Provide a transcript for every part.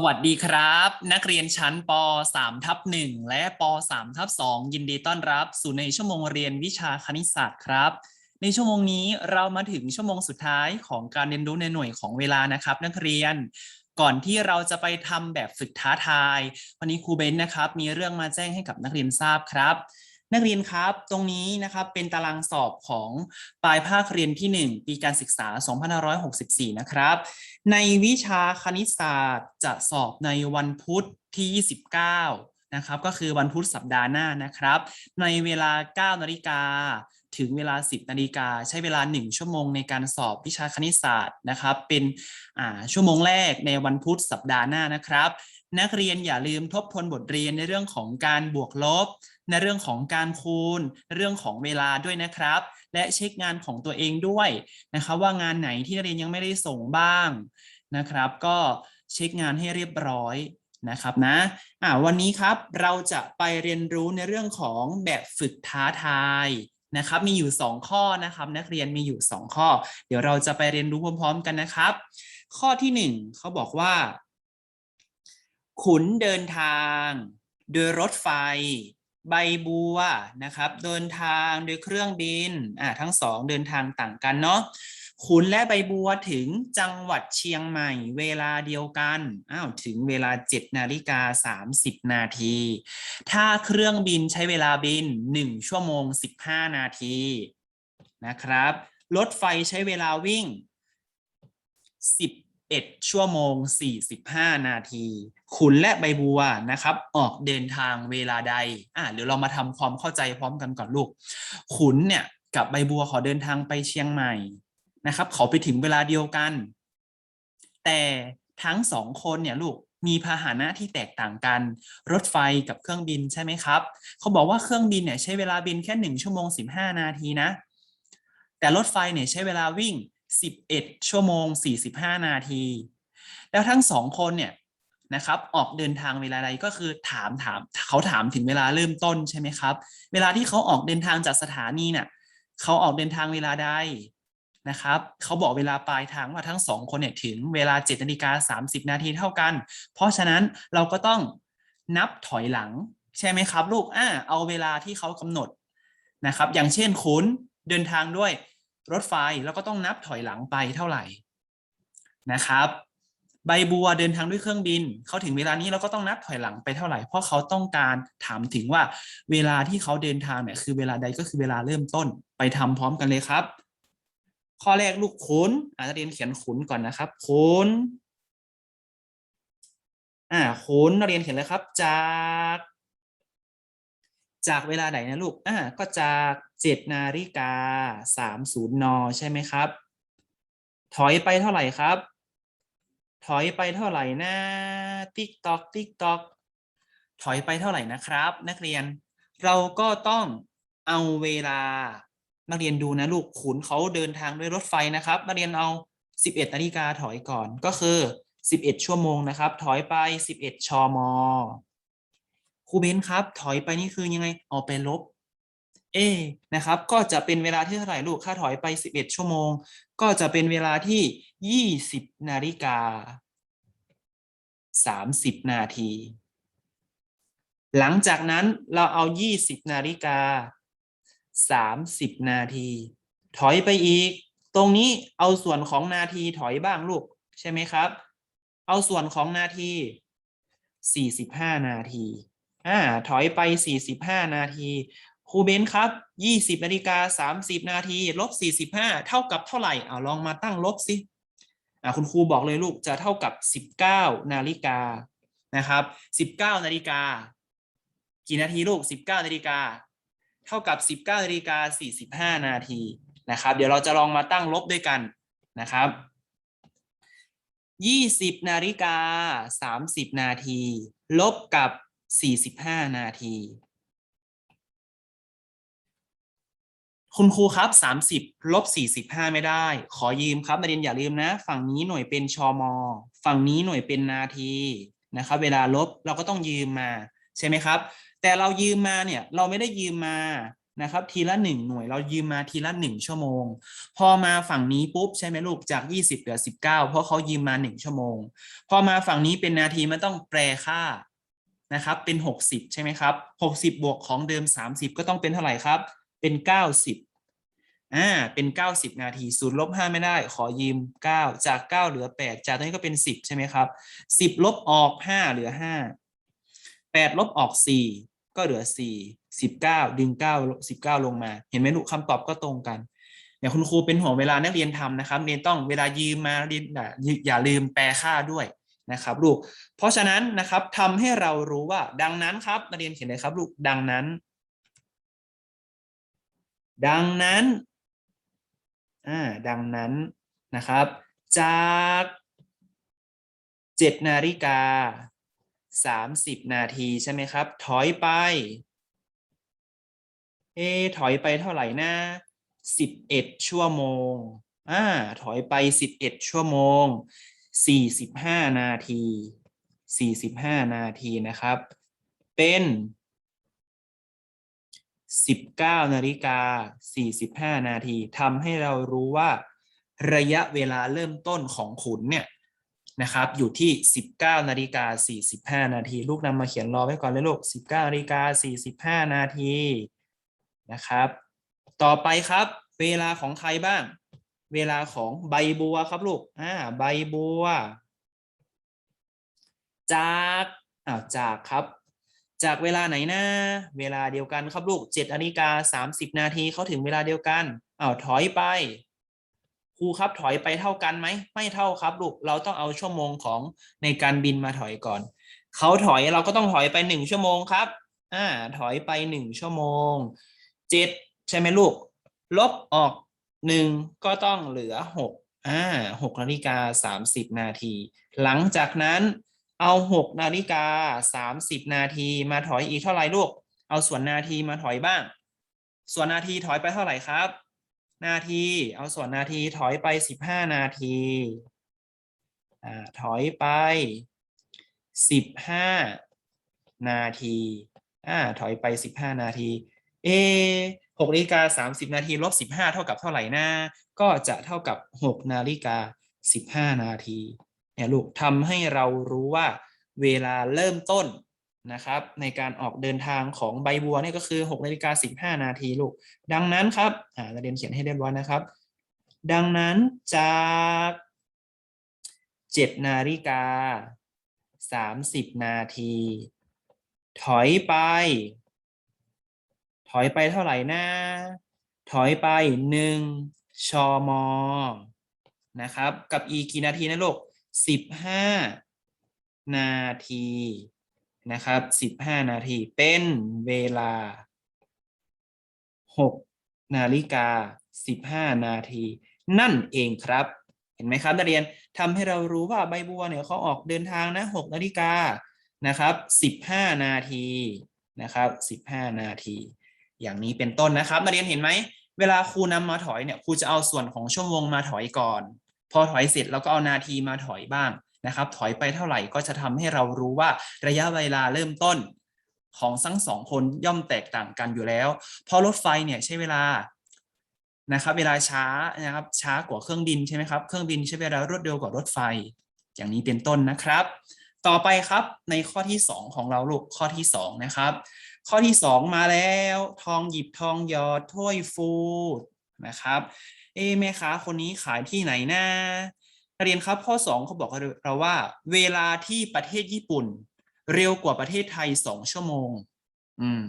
สวัสดีครับ นักเรียนชั้นป 3 ทับ1และป 3 ทับ2ยินดีต้อนรับ สู่ในชั่วโมงเรียนวิชาคณิตศาสตร์ครับ ในชั่วโมงนี้เรามาถึงชั่วโมงสุดท้ายของการเรียนรู้ในหน่วยของเวลานะครับ นักเรียนก่อนที่เราจะไปทำแบบฝึกท้าทาย วันนี้ครูเบนซ์นะครับ มีเรื่องมาแจ้งให้กับนักเรียนทราบครับ นักเรียนครับตรงนี้นะครับเป็นตารางสอบของปลายภาคเรียนที่ 1 ปีการศึกษา 2564 นะครับ ในวิชาคณิตศาสตร์จะสอบในวันพุธที่ 29 นะครับก็คือวันพุธสัปดาห์หน้านะครับ ในเวลา 9 นาฬิกาถึงเวลา 10 นาฬิกาใช้เวลา 1 ชั่วโมงในการสอบวิชาคณิตศาสตร์นะครับ เป็นอ่าชั่วโมงแรกในวันพุธสัปดาห์หน้านะครับ นักเรียนอย่าลืมทบทวนบทเรียนในเรื่องของการบวกลบ ในเรื่องของการคูณ เรื่องของเวลาด้วยนะครับ และเช็คงานของตัวเองด้วยนะครับว่างานไหนที่นักเรียนยังไม่ได้ส่งบ้างนะครับ ก็เช็คงานให้เรียบร้อยนะครับนะอ่าวันนี้ครับเราจะไปเรียนรู้ในเรื่องของแบบฝึกท้าทายนะครับมีอยู่ 2 ข้อนะครับนักเรียนมีอยู่ 2 ข้อ เดี๋ยวเราจะไปเรียนรู้พร้อมๆกันนะครับ ข้อที่ 1เขาบอกว่า ขุนเดินทาง โดยรถไฟ ใบบัวนะครับเดินทางโดยเครื่องบินอ่าทั้งสองเดินทางต่างกันเนาะขุนและใบบัวถึงจังหวัดเชียงใหม่เวลาเดียวกันอ้าวถึงเวลา 7 นาฬิกา 30 นาที ถ้าเครื่องบินใช้เวลาบิน 1 ชั่วโมง 15 นาทีนะครับ รถไฟใช้เวลาวิ่ง 11 ชั่วโมง 45 นาที ขุนและใบบัวนะครับ ออกเดินทางเวลาใดอะเดี๋ยวเรามาทำความเข้าใจพร้อมกันก่อนลูก ขุนเนี่ยกับใบบัวขอเดินทางไปเชียงใหม่นะครับเขาไปถึงเวลาเดียวกัน แต่ทั้งสองคนเนี่ยลูกมีพาหนะที่แตกต่างกัน รถไฟกับเครื่องบินใช่ไหมครับเขาบอกว่าเครื่องบินเนี่ยใช้เวลาบินแค่หนึ่งชั่วโมงสิบห้านาทีนะ แต่รถไฟเนี่ยใช้เวลาวิ่ง 11 ชั่วโมง 45 นาที แล้วทั้งสองคนเนี่ยนะครับออกเดินทางเวลาใดก็คือถามถามเขาถามถึงเวลาเริ่มต้นใช่ไหมครับ เวลาที่เขาออกเดินทางจากสถานีเนี่ยเขาออกเดินทางเวลาใดนะครับเขาบอกเวลาปลายทางว่าทั้งสองคนเนี่ยถึงเวลา7นาฬิกา30 นาทีเท่ากัน เพราะฉะนั้นเราก็ต้องนับถอยหลังใช่ไหมครับ ลูกอ่าเอาเวลาที่เขากำหนดนะครับ อย่างเช่นคุณเดินทางด้วย รถไฟแล้วก็ต้องนับถอยหลังไปเท่าไหร่นะครับ ใบบัวเดินทางด้วยเครื่องบิน เขาถึงเวลานี้เราก็ต้องนับถอยหลังไปเท่าไหร่ เพราะเขาต้องการถามถึงว่าเวลาที่เขาเดินทางเนี่ยคือเวลาใดก็คือเวลาเริ่มต้นไปทำพร้อมกันเลยครับ ข้อแรกลูกขุนอาจจะเรียนเขียนขุนก่อนนะครับขุนอ่าขุนนักเรียนเขียนเลยครับ จาก จากเวลาไหนนะลูกอ่าก็จากเจ็ดนาฬิกาสามศูนย์นใช่ไหมครับ ถอยไปเท่าไหร่ครับ ถอยไปเท่าไหร่นะติ๊กตอกติ๊กตอกถอยไปเท่าไหร่นะครับ นักเรียน เราก็ต้องเอาเวลานักเรียนดูนะลูกขุนเขาเดินทางด้วยรถไฟนะครับนักเรียนเอา 11นาฬิกาถอยก่อนก็คือ 11 ชั่วโมงนะครับ ถอยไป 11 ชม ครูเบนครับ ถอยไปนี่คือยังไงเอาไปลบเอนะครับ ก็จะเป็นเวลาที่เท่าไหร่ลูก ถ้าถอยไป 11 ชั่วโมง ก็จะเป็นเวลาที่ 20 นาฬิกา 30 นาที หลังจากนั้นเราเอา 20 นาฬิกา 30 นาที ถอยไปอีก ตรงนี้เอาส่วนของนาทีถอยบ้างลูก ใช่ไหมครับ เอาส่วนของนาที 45 นาที อ่าถอยไป 45 นาทีครูเบนครับ 20นาฬิกา30 นาทีลบ45 เท่ากับเท่าไหร่เอาลองมาตั้งลบสิอ่าคุณครูบอกเลยลูกจะเท่ากับ 19 นาฬิกานะครับ 19 นาฬิกา กี่นาทีลูก 19 นาฬิกา เท่ากับ 19 นาฬิกา 45 นาทีนะครับ เดี๋ยวเราจะลองมาตั้งลบด้วยกันนะครับ20นาฬิกา30 นาที ลบกับ 45 นาที คุณครูครับ 30 ลบ 45 ไม่ได้ ขอยืมครับนักเรียนอย่าลืมนะ ฝั่งนี้หน่วยเป็นชม ฝั่งนี้หน่วยเป็นนาทีนะครับ เวลาลบเราก็ต้องยืมมาใช่ไหมครับ แต่เรายืมมาเนี่ยเราไม่ได้ยืมมานะครับทีละหนึ่งหน่วยเรายืมมาทีละหนึ่งชั่วโมง พอมาฝั่งนี้ปุ๊บใช่ไหมลูกจาก 20เหลือ19 เพราะเขายืมมา 1 ชั่วโมง พอมาฝั่งนี้เป็นนาทีมันต้องแปรค่า นะครับเป็น 60 ใช่ไหมครับ 60 บวกของเดิม 30 ก็ต้องเป็นเท่าไหร่ครับ เป็น 90อ่าเป็น 90 นาทีศูนย์ลบ5ไม่ได้ ขอยืม 9 จาก 9 เหลือ 8 จากตรงนี้ก็เป็น 10 ใช่ไหมครับ 10 ลบออก 5 เหลือ 5 8 ลบออก 4 ก็เหลือ 4 19 ดึง 9 19 ลงมา เห็นไหมลูกคำตอบก็ตรงกันเดี๋ยคุณครูเป็นห่วงเวลานักเรียนทำนะครับเรียนต้องเวลายืมมาเรียนอย่าลืมแปลค่าด้วย นะครับลูก เพราะฉะนั้นนะครับทำให้เรารู้ว่าดังนั้นครับนักเรียนเขียนเลยครับลูกดังนั้น ดังนั้นอ่าดังนั้นนะครับ จากเจ็ดนาฬิกาสามสิบนาทีใช่ไหมครับ ถอยไป เอ ถอยไปเท่าไหร่นะสิบเอ็ดชั่วโมงอ่าถอยไปสิบเอ็ดชั่วโมง สี่สิบห้านาทีสี่สิบห้านาทีนะครับ เป็นสิบเก้านาฬิกาสี่สิบห้านาทีทำให้เรารู้ว่า ระยะเวลาเริ่มต้นของขุนเนี่ยนะครับ อยู่ที่สิบเก้านาฬิกาสี่สิบห้านาที ลูกนำมาเขียนรอไว้ก่อนเลยลูกสิบเก้านาฬิกาสี่สิบห้านาทีนะครับ ต่อไปครับ เวลาของใครบ้าง เวลาของใบบัวครับลูกอ่าใบบัว จากอ้าวจากครับ จากเวลาไหนนะเวลาเดียวกันครับลูกเจ็ดนาฬิกาสามสิบนาทีเขาถึงเวลาเดียวกันอ้าวถอยไปครูครับถอยไปเท่ากันไหมไม่เท่าครับลูกเราต้องเอาชั่วโมงของในการบินมาถอยก่อนเขาถอยเราก็ต้องถอยไปหนึ่งชั่วโมงครับอ่าถอยไปหนึ่งชั่วโมงเจ็ดใช่ไหมลูก ลบออก หนึ่งก็ต้องเหลือหกอ่าหกนาฬิกาสามสิบนาที หลังจากนั้นเอาหกนาฬิกาสามสิบนาทีมาถอยอีกเท่าไหร่ลูก เอาส่วนนาทีมาถอยบ้าง ส่วนนาทีถอยไปเท่าไหร่ครับ นาทีเอาส่วนนาทีถอยไปสิบห้านาทีอ่าถอยไปสิบห้านาทีอ่าถอยไปสิบห้านาที เอ หกนาฬิกาสามสิบนาทีลบสิบห้าเท่ากับเท่าไหร่นะก็จะเท่ากับหกนาฬิกาสิบห้านาทีเนี่ยลูกทำให้เรารู้ว่าเวลาเริ่มต้นนะครับในการออกเดินทางของใบบัวเนี่ยก็คือหกนาฬิกาสิบห้านาทีลูก ดังนั้นครับอ่าเรียนเขียนให้เรียบร้อยนะครับ ดังนั้นจากเจ็ดนาฬิกาสามสิบนาที ถอยไป ถอยไปเท่าไหร่นะ ถอยไปหนึ่งชมนะครับ กับอีกกี่นาทีนะลูกสิบห้านาทีนะครับสิบห้านาทีเป็นเวลาหกนาฬิกาสิบห้านาที นั่นเองครับ เห็นไหมครับนักเรียนทำให้เรารู้ว่าใบบัวเนี่ยเขาออกเดินทางนะหกนาฬิกานะครับสิบห้านาทีนะครับสิบห้านาที อย่างนี้เป็นต้นนะครับ นักเรียนเห็นไหมเวลาครูนำมาถอยเนี่ยครูจะเอาส่วนของชั่วโมงมาถอยก่อน พอถอยเสร็จแล้วก็เอานาทีมาถอยบ้างนะครับ ถอยไปเท่าไหร่ก็จะทำให้เรารู้ว่าระยะเวลาเริ่มต้นของทั้งสองคนย่อมแตกต่างกันอยู่แล้ว เพราะรถไฟเนี่ยใช้เวลานะครับ เวลาช้านะครับ ช้ากว่าเครื่องบินใช่ไหมครับ เครื่องบินใช้เวลารวดเร็วกว่ารถไฟ อย่างนี้เป็นต้นนะครับ ต่อไปครับในข้อที่สองของเราลูกข้อที่สองนะครับ ข้อที่สองมาแล้ว ทองหยิบทองหยอดถ้วยฟูนะครับเอะแม่ค้าคนนี้ขายที่ไหนนะเรียนครับข้อสองเขาบอกเราว่า เวลาที่ประเทศญี่ปุ่น เร็วกว่าประเทศไทยสองชั่วโมง อืม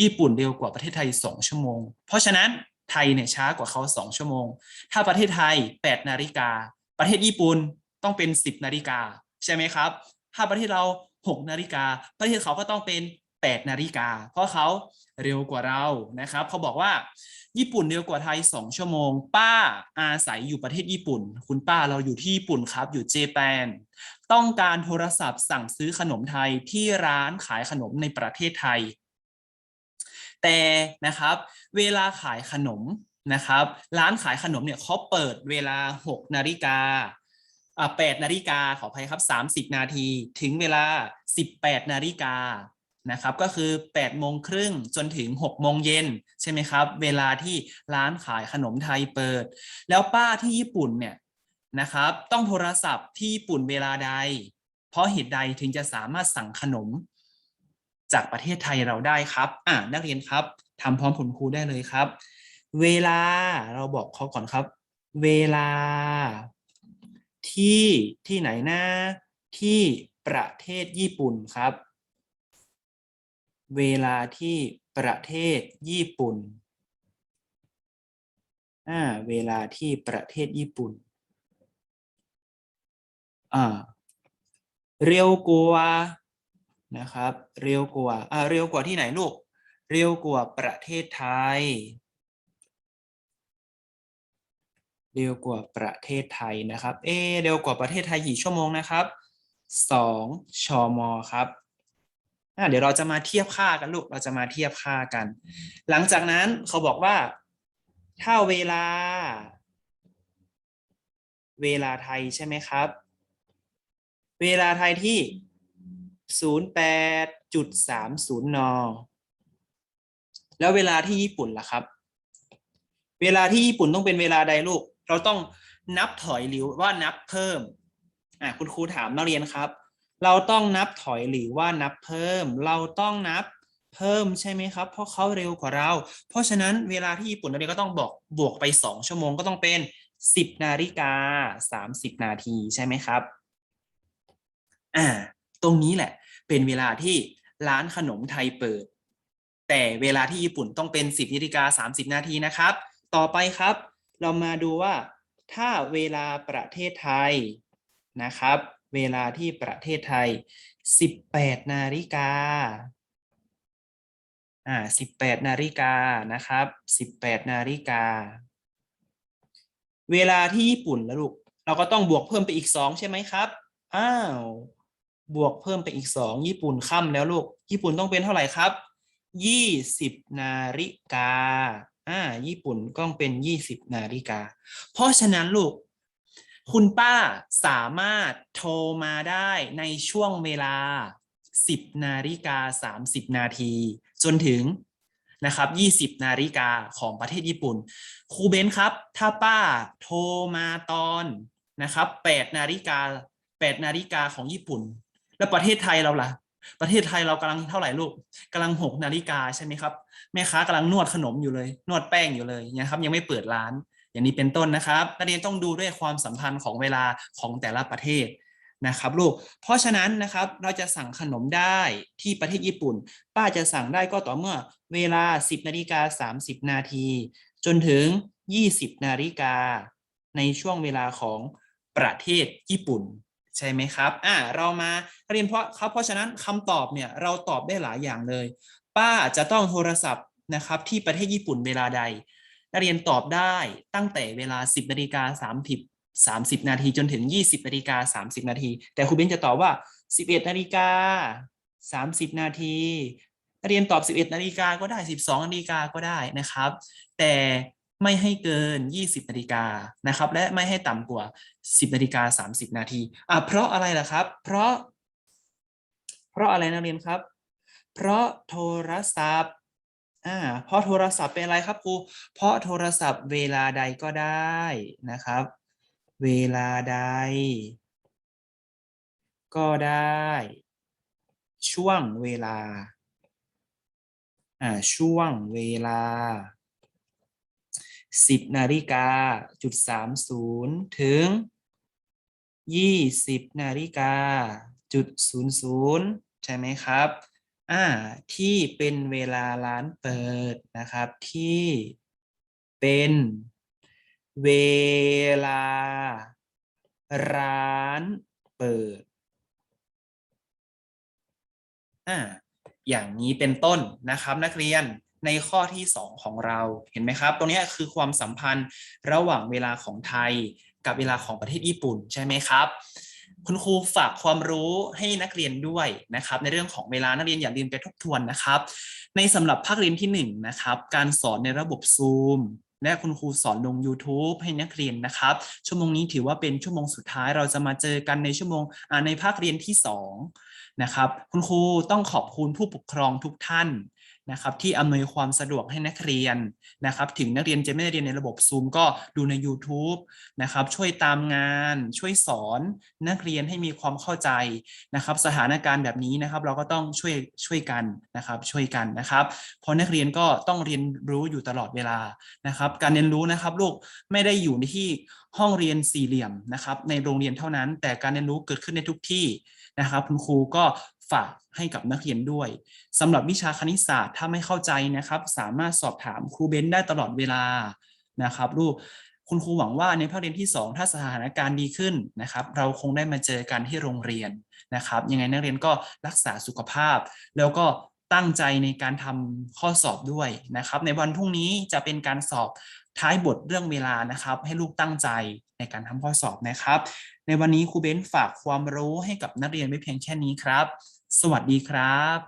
ญี่ปุ่นเร็วกว่าประเทศไทยสองชั่วโมง เพราะฉะนั้นไทยเนี่ยช้ากว่าเขาสองชั่วโมง ถ้าประเทศไทยแปดนาฬิกา ประเทศญี่ปุ่นต้องเป็นสิบนาฬิกาใช่ไหมครับ ถ้าประเทศเราหกนาฬิกา ประเทศเขาก็ต้องเป็น แปดนาฬิกา เพราะเขาเร็วกว่าเรานะครับเขาบอกว่า ญี่ปุ่นเร็วกว่าไทยสองชั่วโมง ป้าอาศัยอยู่ประเทศญี่ปุ่น คุณป้าเราอยู่ที่ญี่ปุ่นครับอยู่เจแปนต้องการโทรศัพท์สั่งซื้อขนมไทยที่ร้านขายขนมในประเทศไทย แต่นะครับเวลาขายขนมนะครับร้านขายขนมเนี่ยเขาเปิดเวลา 6 นาฬิกาอ่า8นาฬิกาขออภัยครับ 30 นาที ถึงเวลา 18 นาฬิกา นะครับก็คือ8โมงครึ่งจนถึง6โมงเย็นใช่ไหมครับ เวลาที่ร้านขายขนมไทยเปิด แล้วป้าที่ญี่ปุ่นเนี่ยนะครับ ต้องโทรศัพท์ที่ญี่ปุ่นเวลาใด เพราะเหตุใดถึงจะสามารถสั่งขนม จากประเทศไทยเราได้ครับ อ่านักเรียนครับทำพร้อมผลครูได้เลยครับ เวลาเราบอกเขาก่อนครับ เวลา ที่ที่ไหนนะที่ประเทศญี่ปุ่นครับ เวลาที่ประเทศญี่ปุ่น อ่า เวลาที่ประเทศญี่ปุ่น อ่า เร็วกว่านะครับ เร็วกว่า อ่า เร็วกว่าที่ไหนลูก เร็วกว่าประเทศไทย เร็วกว่าประเทศไทยนะครับ เอ เร็วกว่าประเทศไทยกี่ชั่วโมงนะครับสองชม ครับ อะเดี๋ยวเราจะมาเทียบค่ากันลูก เราจะมาเทียบค่ากัน หลังจากนั้นเขาบอกว่า ถ้าเวลา เวลาไทยใช่ไหมครับ เวลาไทยที่08.30นแล้วเวลาที่ญี่ปุ่นล่ะครับ เวลาที่ญี่ปุ่นต้องเป็นเวลาใดลูก เราต้องนับถอยหรือว่านับเพิ่มอะคุณครูถามนักเรียนครับ เราต้องนับถอยหรือว่านับเพิ่ม เราต้องนับเพิ่มใช่ไหมครับ เพราะเขาเร็วกว่าเรา เพราะฉะนั้นเวลาที่ญี่ปุ่นนักเรียนก็ต้องบอกบวกไป 2 ชั่วโมงก็ต้องเป็น 10 นาฬิกา 30 นาทีใช่ไหมครับ อ่า ตรงนี้แหละ เป็นเวลาที่ร้านขนมไทยเปิด แต่เวลาที่ญี่ปุ่นต้องเป็น 10นาฬิกา 30 นาทีนะครับ ต่อไปครับ เรามาดูว่าถ้าเวลาประเทศไทยนะครับ เวลาที่ประเทศไทย 18 นาฬิกาอ่า18 นาฬิกานะครับ 18 นาฬิกา เวลาที่ญี่ปุ่นแล้วลูก เราก็ต้องบวกเพิ่มไปอีก 2 ใช่ไหมครับ อ้าว บวกเพิ่มไปอีก 2 ญี่ปุ่นค่ำแล้วลูก ญี่ปุ่นต้องเป็นเท่าไหร่ครับ 20 นาฬิกา อ่า ญี่ปุ่นต้องเป็น 20 นาฬิกา เพราะฉะนั้นลูก คุณป้าสามารถโทรมาได้ในช่วงเวลา 10 นาฬิกา 30 นาที จนถึงนะครับ 20 นาฬิกาของประเทศญี่ปุ่น ครูเบนครับ ถ้าป้าโทรมาตอนนะครับ 8 นาฬิกา 8 นาฬิกาของญี่ปุ่น แล้วประเทศไทยเราล่ะ ประเทศไทยเรากำลังเท่าไหร่ลูกกำลัง 6 นาฬิกาใช่ไหมครับ แม่ค้ากำลังนวดขนมอยู่เลย นวดแป้งอยู่เลยนะครับ ยังไม่เปิดร้าน อย่างนี้เป็นต้นนะครับนักเรียนต้องดูด้วยความสัมพันธ์ของเวลาของแต่ละประเทศนะครับลูก เพราะฉะนั้นนะครับเราจะสั่งขนมได้ที่ประเทศญี่ปุ่น ป้าจะสั่งได้ก็ต่อเมื่อเวลา 10นาฬิกา30 นาที จนถึง 20นาฬิกาในช่วงเวลาของประเทศญี่ปุ่น ใช่ไหมครับอ่าเรามาเรียนเพราะครับเพราะฉะนั้นคำตอบเนี่ยเราตอบได้หลายอย่างเลย ป้าจะต้องโทรศัพท์นะครับที่ประเทศญี่ปุ่นเวลาใด นักเรียนตอบได้ตั้งแต่เวลา 10นาฬิกา30 30 นาทีจนถึง 20นาฬิกา30 นาที แต่ครูเบนจะตอบว่า 11นาฬิกา30 นาทีนักเรียนตอบ 11นาฬิกาก็ได้ 12นาฬิกาก็ได้นะครับ แต่ไม่ให้เกิน 20นาฬิกานะครับ และไม่ให้ต่ำกว่า 10นาฬิกา30 นาทีอะเพราะอะไรล่ะครับ เพราะ เพราะอะไรนักเรียนครับ เพราะโทรศัพท์ อ่าเพราะโทรศัพท์เป็นอะไรครับครูเพราะโทรศัพท์เวลาใดก็ได้นะครับ เวลาใด ก็ได้ ช่วงเวลาอ่าช่วงเวลา 10นาฬิกาจุด30ถึง 20นาฬิกาจุด00ใช่ไหมครับ อ่าที่เป็นเวลาร้านเปิดนะครับ ที่เป็นเวลาร้านเปิดอ่าอย่างนี้เป็นต้นนะครับนักเรียนในข้อที่ 2 ของเราเห็นไหมครับ ตรงนี้คือความสัมพันธ์ระหว่างเวลาของไทยกับเวลาของประเทศญี่ปุ่นใช่ไหมครับ คุณครูฝากความรู้ให้นักเรียนด้วยนะครับ ในเรื่องของเวลานักเรียนอย่าลืมไปทบทวนนะครับ ในสำหรับภาคเรียนที่1นะครับ การสอนในระบบซูมและคุณครูสอนลง YouTube ให้นักเรียนนะครับ ชั่วโมงนี้ถือว่าเป็นชั่วโมงสุดท้ายเราจะมาเจอกันในชั่วโมงในภาคเรียนที่สองนะครับ คุณครูต้องขอบคุณผู้ปกครองทุกท่าน นะครับที่อำนวยความสะดวกให้นักเรียนนะครับ ถึงนักเรียนจะไม่ได้เรียนในระบบ Zoom ก็ดูใน YouTube นะครับช่วยตามงานช่วยสอนนักเรียนให้มีความเข้าใจนะครับ สถานการณ์แบบนี้นะครับ เราก็ต้องช่วยช่วยกันนะครับช่วยกันนะครับเพราะนักเรียนก็ต้องเรียนรู้อยู่ตลอดเวลานะครับ การเรียนรู้นะครับลูกไม่ได้อยู่ในที่ห้องเรียนสี่เหลี่ยมนะครับ ในโรงเรียนเท่านั้น แต่การเรียนรู้เกิดขึ้นในทุกที่นะครับ คุณครูก็ ฝากให้กับนักเรียนด้วยสำหรับวิชาคณิตศาสตร์ถ้าไม่เข้าใจนะครับ สามารถสอบถามครูเบนได้ตลอดเวลานะครับลูกคุณครูหวังว่าในภาคเรียนที่ 2 ถ้าสถานการณ์ดีขึ้นนะครับ เราคงได้มาเจอกันที่โรงเรียนนะครับ ยังไงนักเรียนก็รักษาสุขภาพ แล้วก็ตั้งใจในการทำข้อสอบด้วยนะครับ ในวันพรุ่งนี้จะเป็นการสอบท้ายบทเรื่องเวลานะครับ ให้ลูกตั้งใจในการทำข้อสอบนะครับ ในวันนี้ครูเบนฝากความรู้ให้กับนักเรียนไม่เพียงแค่นี้ครับ สวัสดีครับ